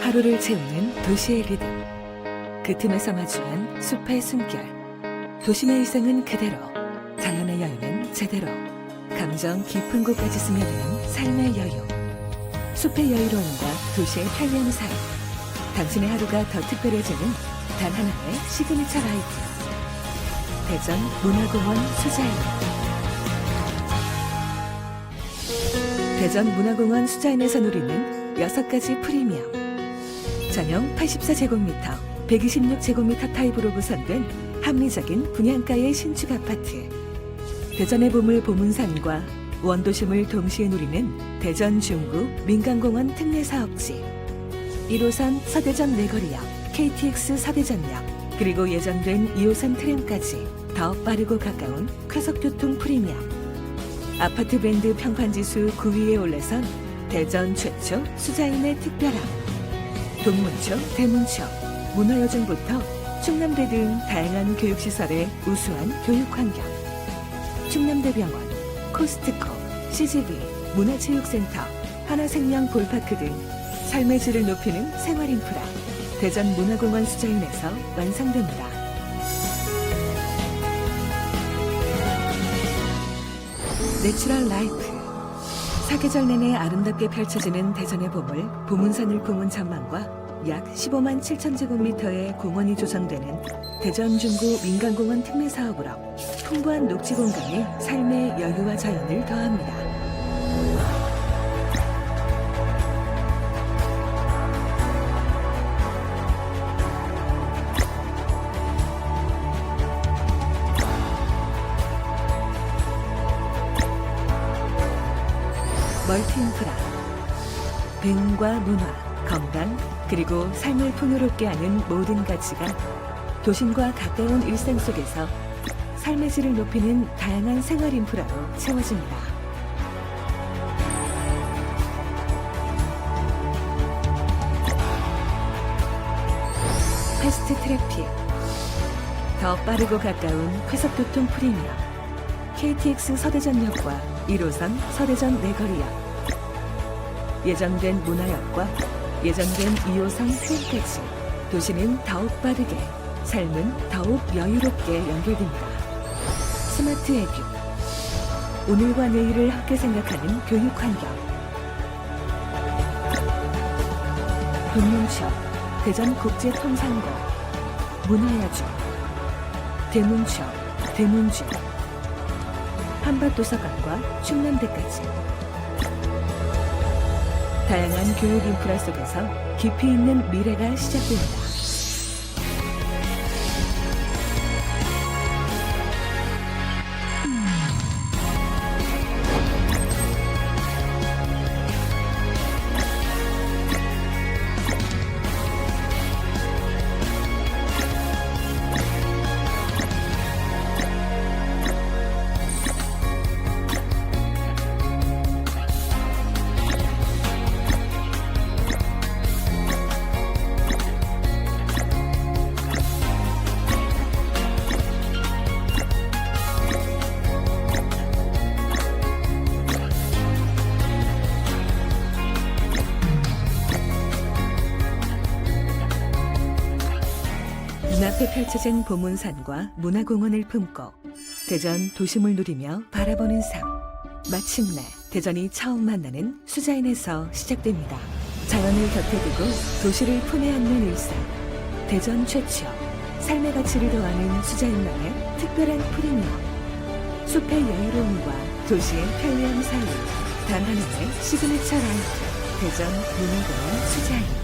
하루를 채우는 도시의 리듬. 그 틈에서 마주한 숲의 숨결. 도심의 일상은 그대로, 자연의 여유는 제대로. 감정 깊은 곳까지 스며드는 삶의 여유. 숲의 여유로움과 도시의 편리함 사이. 당신의 하루가 더 특별해지는 단 하나의 시그니처 라이프. 대전 문화공원 수자인. 대전 문화공원 수자인에서 누리는 여섯 가지 프리미엄. 전용 84제곱미터, 126제곱미터 타입으로 구성된 합리적인 분양가의 신축 아파트. 대전의 보물 보문산과 원도심을 동시에 누리는 대전 중구 민간공원 특례 사업지. 1호선 서대전 내거리역, KTX 서대전역, 그리고 예정된 2호선 트램까지 더 빠르고 가까운快速교통 프리미엄. 아파트 브랜드 평판지수 9위에 올라선 대전 최초 수자인의 특별함. 동문초, 대문초, 문화여중부터 충남대 등 다양한 교육시설의 우수한 교육환경. 충남대병원, 코스트코, CGV, 문화체육센터, 하나생명 볼파크 등 삶의 질을 높이는 생활인프라. 대전 문화공원 수자인에서 완성됩니다. 내추럴 라이프 사계절 내내 아름답게 펼쳐지는 대전의 봄을 보문산을 품은 전망과 약 15만 7천 제곱미터의 공원이 조성되는 대전 중구 민간공원 특례 사업으로 풍부한 녹지 공간에 삶의 여유와 자연을 더합니다. 멀티인프라. 뱅과 문화, 건강, 그리고 삶을 풍요롭게 하는 모든 가치가 도심과 가까운 일상 속에서 삶의 질을 높이는 다양한 생활 인프라로 채워집니다. 패스트 트래픽 더 빠르고 가까운快速교통 프리미엄. KTX 서대전역과 1호선 서대전 내거리역. 예정된 문화역과 예정된 2호선 트램까지. 도시는 더욱 빠르게 삶은 더욱 여유롭게 연결됩니다. 스마트 에듀. 오늘과 내일을 함께 생각하는 교육 환경. 금융처 대전 국제통상고 문화야주. 대문처 대문주 한밭도서관과 충남대까지 다양한 교육 인프라 속에서 깊이 있는 미래가 시작됩니다. 눈앞에 펼쳐진 보문산과 문화공원을 품고 대전 도심을 누리며 바라보는 삶. 마침내 대전이 처음 만나는 수자인에서 시작됩니다. 자연을 곁에 두고 도시를 품에 안는 일상. 대전 최초 삶의 가치를 더하는 수자인만의 특별한 프리미엄. 숲의 여유로움과 도시의 편리함 사이 단 하나의 시그니처 라이프. 대전 문화공원 수자인.